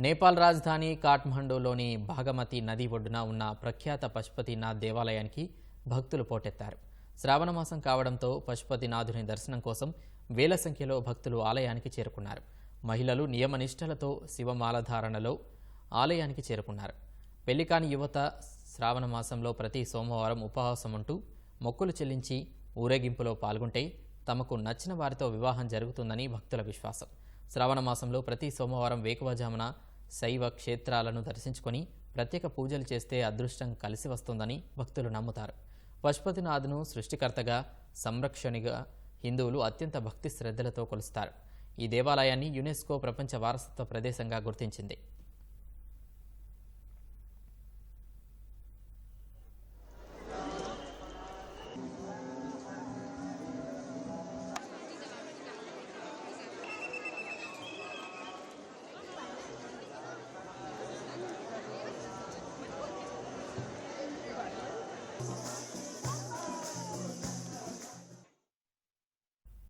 నేపాల్ రాజధాని కాఠ్మండూలోని భాగమతి నది ఒడ్డున ఉన్న ప్రఖ్యాత పశుపతినాథ్ దేవాలయానికి భక్తులు పోటెత్తారు. శ్రావణమాసం కావడంతో పశుపతినాథుని దర్శనం కోసం వేల సంఖ్యలో భక్తులు ఆలయానికి చేరుకున్నారు. మహిళలు నియమనిష్టలతో శివమాలధారణలో ఆలయానికి చేరుకున్నారు. పెళ్ళికాని యువత శ్రావణ మాసంలో ప్రతి సోమవారం ఉపవాసం ఉంటూ మొక్కులు చెల్లించి ఊరేగింపులో పాల్గొంటే తమకు నచ్చిన వారితో వివాహం జరుగుతుందని భక్తుల విశ్వాసం. శ్రావణ మాసంలో ప్రతి సోమవారం వేకువజామున శైవ క్షేత్రాలను దర్శించుకొని ప్రత్యేక పూజలు చేస్తే అదృష్టం కలిసి వస్తుందని భక్తులు నమ్ముతారు. పశుపతినాథ్ను సృష్టికర్తగా సంరక్షణిగా హిందువులు అత్యంత భక్తి శ్రద్ధలతో కొలుస్తారు. ఈ దేవాలయాన్ని యునెస్కో ప్రపంచ వారసత్వ ప్రదేశంగా గుర్తించింది. Bye.